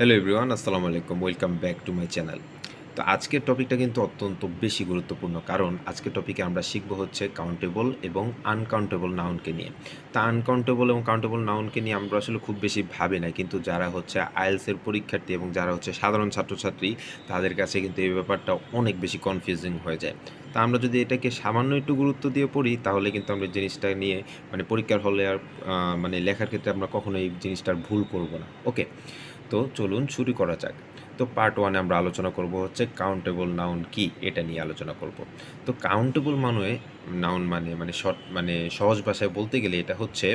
Hello everyone আসসালামু আলাইকুম welcome back to my channel তো আজকের টপিকটা কিন্তু অত্যন্ত বেশি গুরুত্বপূর্ণ, কারণ আজকের টপিকে আমরা শিখব হচ্ছে কাউন্টেবল এবং আনকাউন্টেবল নাউনকে নিয়ে। তা আনকাউন্টেবল এবং কাউন্টেবল নাউনকে নিয়ে আমরা আসলে খুব বেশি ভাবি না কিন্তু যারা হচ্ছে আইএলসের পরীক্ষার্থী এবং যারা হচ্ছে সাধারণ ছাত্রছাত্রী, তাদের কাছে কিন্তু এই ব্যাপারটা অনেক বেশি কনফিউজিং হয়ে যায়। তা আমরা যদি এটাকে সামান্য একটু গুরুত্ব দিয়ে পড়ি, তাহলে কিন্তু আমরা জিনিসটা নিয়ে মানে পরীক্ষার হলে আর মানে লেখার ক্ষেত্রে আমরা কখনোই এই জিনিসটার ভুল করব না। ওকে তো চলুন শুরু করা যাক। তো পার্ট ওয়ানে আমরা আলোচনা করব হচ্ছে কাউন্টেবল নাউন কি, এটা নিয়ে আলোচনা করব। তো কাউন্টেবল মানে নাউন মানে মানে শর্ট মানে সহজ ভাষায় বলতে গেলে এটা হচ্ছে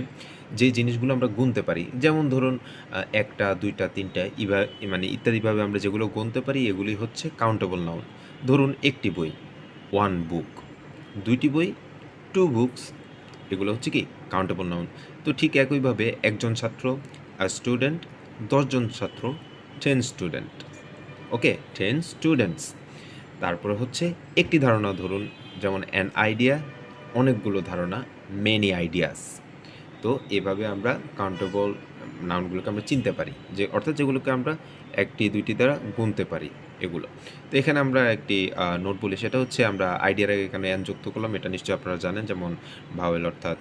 যে জিনিসগুলো আমরা গুনতে পারি। যেমন ধরুন একটা, দুইটা, তিনটা, ইভা মানে ইত্যাদিভাবে আমরা যেগুলো গুনতে পারি, এগুলি হচ্ছে কাউন্টেবল নাউন ধরুন একটি বই ওয়ান বুক দুইটি বই টু বুকস এগুলো হচ্ছে কি কাউন্টেবল নাউন তো ঠিক একইভাবে একজন ছাত্র স্টুডেন্ট দশজন ছাত্র ten student okay ten students তারপরে হচ্ছে একটি ধারণা ধরুন, যেমন অ্যান আইডিয়া অনেকগুলো ধারণা মেনি আইডিয়াস তো এভাবে আমরা কাউন্টেবল নাউনগুলোকে আমরা চিনতে পারি, যে অর্থাৎ যেগুলোকে আমরা একটি, দুইটি দ্বারা গুনতে পারি এগুলো। তো এখানে আমরা একটি নোট বলি, সেটা হচ্ছে আমরা আইডিয়ার আগে এখানে অ্যান যুক্ত করলাম, এটা নিশ্চয়ই আপনারা জানেন, যেমন ভাওয়েল অর্থাৎ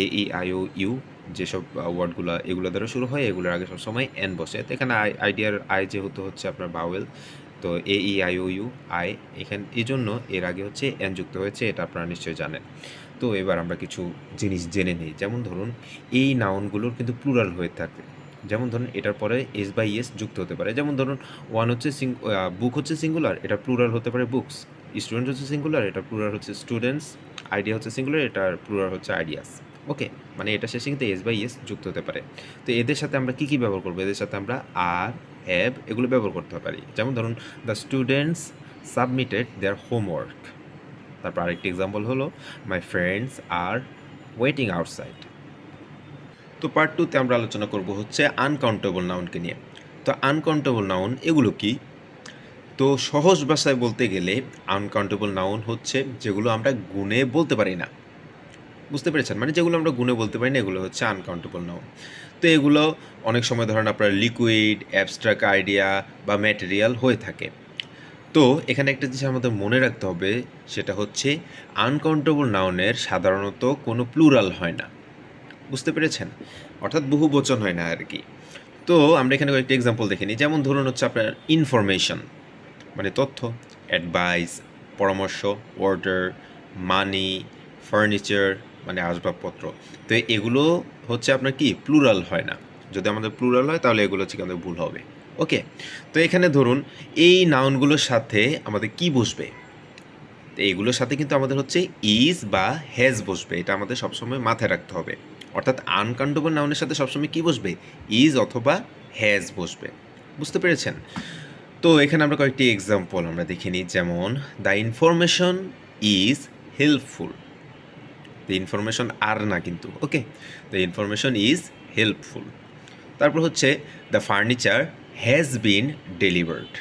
এ ই আই ও ইউ যেসব ওয়ার্ডগুলো এগুলো দ্বারা শুরু হয়, এগুলোর আগে সবসময় এন বসে। তো এখানে আই আইডিয়ার আই যেহেতু হচ্ছে আপনার ভাওয়েল তো A E I O U I এখানে, এই জন্য এর আগে হচ্ছে এন যুক্ত হয়েছে, এটা আপনারা নিশ্চয়ই জানেন। তো এবার আমরা কিছু জিনিস জেনে নিই। যেমন ধরুন, এই নাউনগুলোর কিন্তু প্লুরাল হয়ে থাকে। যেমন ধরুন, এটার পরে এস বাই এস যুক্ত হতে পারে। যেমন ধরুন ওয়ান হচ্ছে বুক হচ্ছে সিঙ্গুলার এটা প্লুরাল হতে পারে বুকস স্টুডেন্ট হচ্ছে সিঙ্গুলার এটা প্লুরাল হচ্ছে স্টুডেন্টস আইডিয়া হচ্ছে সিঙ্গুলার এটার প্লুরাল হচ্ছে আইডিয়াস ওকে মানে এটা শেষে কিন্তু এস বাই এস যুক্ত হতে পারে। তো এদের সাথে আমরা কী কী ব্যবহার করব? এদের সাথে আমরা আর হ্যাভ এগুলো ব্যবহার করতে পারি। যেমন ধরুন the students submitted their homework তারপর আরেকটি এক্সাম্পল হলো my friends are waiting outside তো পার্ট টুতে আমরা আলোচনা করব হচ্ছে আনকাউন্টেবল নাউনকে নিয়ে। তো আনকাউন্টেবল নাউন এগুলো কি? তো সহজ ভাষায় বলতে গেলে আনকাউন্টেবল নাউন হচ্ছে যেগুলো আমরা গুণে বলতে পারি না। বুঝতে পেরেছেন? মানে যেগুলো আমরা গুণে বলতে পারি না, এগুলো হচ্ছে আনকাউন্টেবল নাউন তো এগুলো অনেক সময় ধরেন আপনার লিকুইড অ্যাবস্ট্রাক্ট আইডিয়া বা ম্যাটেরিয়াল হয়ে থাকে। তো এখানে একটা জিনিস আমাদের মনে রাখতে হবে, সেটা হচ্ছে আনকাউন্টেবল নাউনের সাধারণত কোনো প্লুরাল হয় না। বুঝতে পেরেছেন? অর্থাৎ বহু বচন হয় না আর কি তো আমরা এখানে কয়েকটি এক্সাম্পল দেখে নিই। যেমন ধরুন হচ্ছে আপনার ইনফরমেশন মানে তথ্য অ্যাডভাইস পরামর্শ অর্ডার মানি ফার্নিচার মানে আসবাবপত্র। তো এগুলো হচ্ছে আপনার কি? প্লুরাল হয় না। যদি আমাদের প্লুরাল হয়, তাহলে এগুলো হচ্ছে আমাদের ভুল হবে। ওকে তো এখানে ধরুন, এই নাউনগুলোর সাথে আমাদের কি বসবে? এইগুলোর সাথে কিন্তু আমাদের হচ্ছে ইজ বা হ্যাজ বসবে। এটা আমাদের সবসময় মাথায় রাখতে হবে। অর্থাৎ আনকাউন্টেবল নাউনের সাথে সবসময় কি বসবে? ইজ অথবা হ্যাজ বসবে। বুঝতে পেরেছেন? তো এখানে আমরা কয়েকটি এক্সাম্পল আমরা দেখে নিই। যেমন the information is helpful the information are না কিন্তু okay the information is helpful তারপর হচ্ছে the furniture has been delivered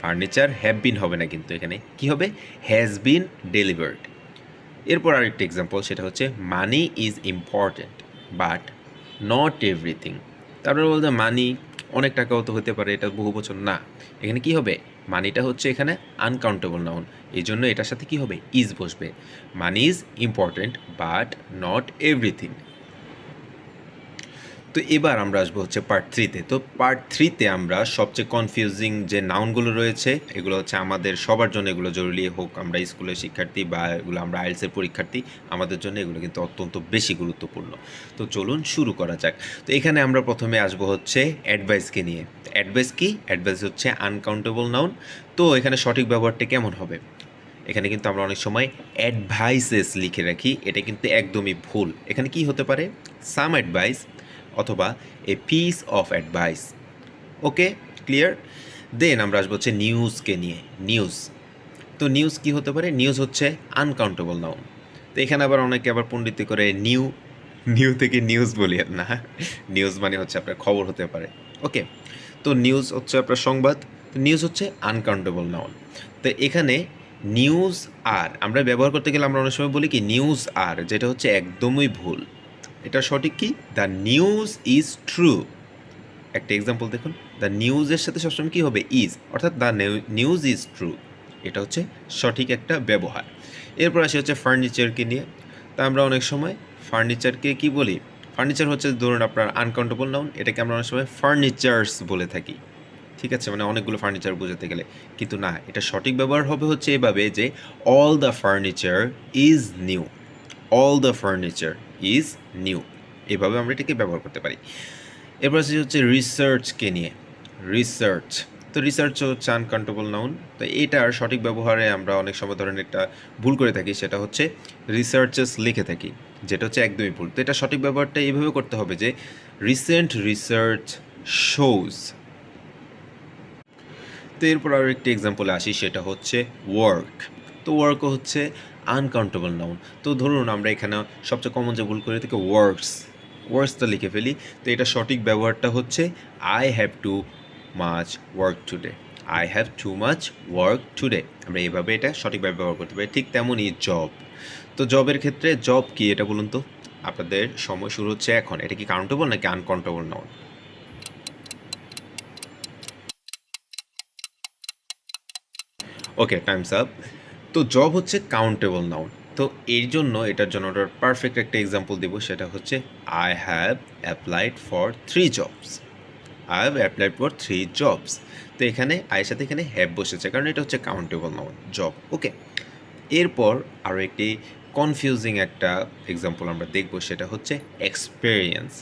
furniture have been হবে না কিন্তু এখানে। কি হবে? হ্যাজ বিন ডেলিভার্ড এরপর আরেকটি এক্সাম্পল সেটা হচ্ছে money is important but not everything তারপরে বলতে মানি অনেক টাকাও তো হতে পারে, এটা বহু বছর না। এখানে কি হবে? মানিটা হচ্ছে এখানে আনকাউন্টেবল নাউন এই জন্য এটার সাথে কি হবে? ইজ বসবে। Money is important but not everything তো এবার আমরা আসব হচ্ছে পার্ট থ্রিতে তো। পার্ট থ্রিতে আমরা সবচেয়ে কনফিউজিং যে নাউনগুলো রয়েছে, এগুলো হচ্ছে আমাদের সবার জন্য এগুলো জরুরি। হোক আমরা স্কুলের শিক্ষার্থী বা এগুলো আমরা আইএলসের পরীক্ষার্থী, আমাদের জন্য এগুলো কিন্তু অত্যন্ত বেশি গুরুত্বপূর্ণ। তো চলুন শুরু করা যাক। তো এখানে আমরা প্রথমে আসব হচ্ছে অ্যাডভাইসকে নিয়ে। অ্যাডভাইস কি? অ্যাডভাইস হচ্ছে আনকাউন্টেবল নাউন তো এখানে সঠিক ব্যবহারটা কেমন হবে? এখানে কিন্তু আমরা অনেক সময় অ্যাডভাইসেস লিখে রাখি। এটা কিন্তু একদমই ভুল। এখানে কি হতে পারে? সাম অ্যাডভাইস অথবা a piece of advice okay? Clear then আমরা আসব হচ্ছে নিউজকে নিয়ে। নিউজ তো নিউজ কি হতে পারে? নিউজ হচ্ছে আনকাউন্টেবল নাউন তো এখানে আবার অনেকে আবার পণ্ডিত করে নিউ নিউ থেকে নিউজ বলি না। নিউজ মানে হচ্ছে আপনার খবর হতে পারে। ওকে? তো নিউজ হচ্ছে আপনার সংবাদ নিউজ হচ্ছে আনকাউন্টেবল নাউন তো এখানে নিউজ আর আমরা ব্যবহার করতে গেলে আমরা অনেক সময় বলি কি নিউজ আর যেটা হচ্ছে একদমই ভুল। এটা সঠিক কি? দ্য নিউজ ইজ ট্রু একটা এক্সাম্পল দেখুন দ্য নিউজের সাথে সবসময় কী হবে? ইজ অর্থাৎ দ্য নিউজ ইজ ট্রু এটা হচ্ছে সঠিক একটা ব্যবহার। এরপর আসি হচ্ছে ফার্নিচারকে নিয়ে। তা আমরা অনেক সময় ফার্নিচারকে কি বলি? ফার্নিচার হচ্ছে ধরুন আপনার আনকাউন্টেবল নাউন এটাকে আমরা অনেক সময় ফার্নিচার্স বলে থাকি। ঠিক আছে? মানে অনেকগুলো ফার্নিচার বোঝাতে গেলে। কিন্তু না, এটা সঠিক ব্যবহার হবে হচ্ছে এভাবে যে all the furniture is new all the furniture is new এভাবে আমরা এটাকে ব্যবহার করতে পারি। এরপর আসছে হচ্ছে রিসার্চকে নিয়ে। রিসার্চ তো রিসার্চ হচ্ছে আনকাউন্টেবল নাউন তো এটার সঠিক ব্যবহারে আমরা অনেক সময় ধরেন একটা ভুল করে থাকি, সেটা হচ্ছে রিসার্চেস লিখে থাকি। যেটা হচ্ছে একদমই ভুল। তো এটা সঠিক ব্যবহারটা এইভাবে করতে হবে যে রিসেন্ট রিসার্চ শোজ তো এরপর আরও একটি এক্সাম্পলে আসি, সেটা হচ্ছে ওয়ার্ক তো ওয়ার্কও হচ্ছে আনকাউন্টেবল নাউন তো ধরুন আমরা এখানে সবচেয়ে কমন যে ভুল করে থাকি ওয়ার্কস ওয়ার্কসটা লিখে ফেলি। তো এটা সঠিক ব্যবহারটা হচ্ছে I have too much work today I have too much work today আমরা এইভাবে এটা সঠিকভাবে ব্যবহার করতে পারি। ঠিক তেমনই জব তো জবের ক্ষেত্রে জব কি এটা বলুন তো? আপনাদের সময় শুরু হচ্ছে এখন। এটা কি কাউন্টেবল নাকি uncountable noun okay times up তো জব হচ্ছে কাউন্টেবল নাউন তো এর জন্য এটার জন্য ওটার পারফেক্ট একটা এক্সাম্পল দেবো, সেটা হচ্ছে I have applied for three jobs I have applied for three jobs তো এখানে আয়ের সাথে এখানে হ্যাভ বসেছে, কারণ এটা হচ্ছে কাউন্টেবল নাউন জব ওকে এরপর আরও একটি কনফিউজিং একটা এক্সাম্পল আমরা দেখব, সেটা হচ্ছে এক্সপেরিয়েন্স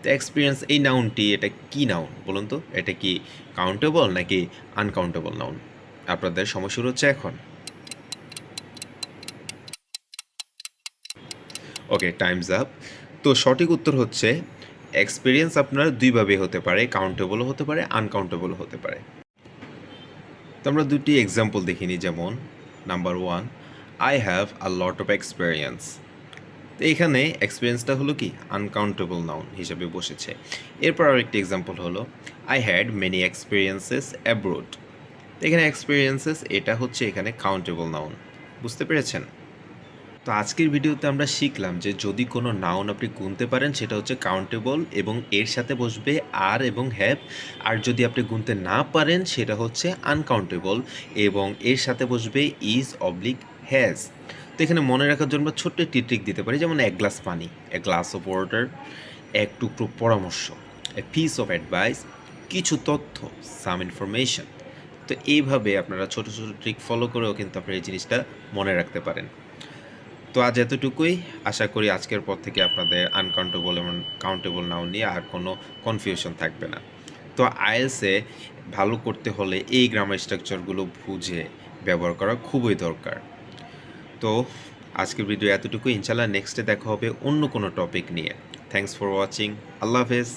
তো এক্সপিরিয়েন্স এই নাউনটি এটা কি নাউন বলুন তো? এটা কি কাউন্টেবল নাকি আনকাউন্টেবল নাউন আপনাদের সময় শুরু হচ্ছে এখন। ওকে টাইমস আপ তো সঠিক উত্তর হচ্ছে এক্সপিরিয়েন্স আপনার দুইভাবে হতে পারে কাউন্টেবলও হতে পারে আনকাউন্টেবলও হতে পারে। তো আমরা দুটি এক্সাম্পল দেখিনি, যেমন number one I have a lot of experience তো এখানে এক্সপিরিয়েন্সটা হলো কি? আনকাউন্টেবল নাউন হিসেবে বসেছে। এরপর আর একটি এক্সাম্পল হলো I had many experiences abroad এখানে এক্সপিরিয়েন্সেস এটা হচ্ছে এখানে কাউন্টেবল নাউন বুঝতে পেরেছেন? তো আজকের ভিডিওতে আমরা শিখলাম যে যদি কোনো নাউন আপনি গুনতে পারেন, সেটা হচ্ছে কাউন্টেবল এবং এর সাথে বসবে আর এবং হ্যাভ আর যদি আপনি গুনতে না পারেন, সেটা হচ্ছে আনকাউন্টেবল এবং এর সাথে বসবে ইজ অবলিক হ্যাজ তো এখানে মনে রাখার জন্য ছোট্ট একটি ট্রিক দিতে পারি, যেমন এক গ্লাস পানি এ গ্লাস অফ ওয়াটার এক টুকরো পরামর্শ এ পিস অফ অ্যাডভাইস কিছু তথ্য সাম ইনফরমেশন তো এইভাবে আপনারা ছোট ছোট ট্রিক ফলো করেও কিন্তু আপনারা এই জিনিসটা মনে রাখতে পারেন। তো আজ এতটুকুই। আশা করি আজকের পর থেকে আপনাদের আনকাউন্টেবল এবং কাউন্টেবল নাও নিয়ে আর কোনো কনফিউশন থাকবে না। তো আইএলসে ভালো করতে হলে এই গ্রামার স্ট্রাকচারগুলো বুঝে ব্যবহার করা খুবই দরকার। তো আজকের ভিডিও এতটুকু ইনশাল্লাহ নেক্সটে দেখা হবে অন্য কোনো টপিক নিয়ে। থ্যাংকস ফর ওয়াচিং আল্লাহ হাফেজ।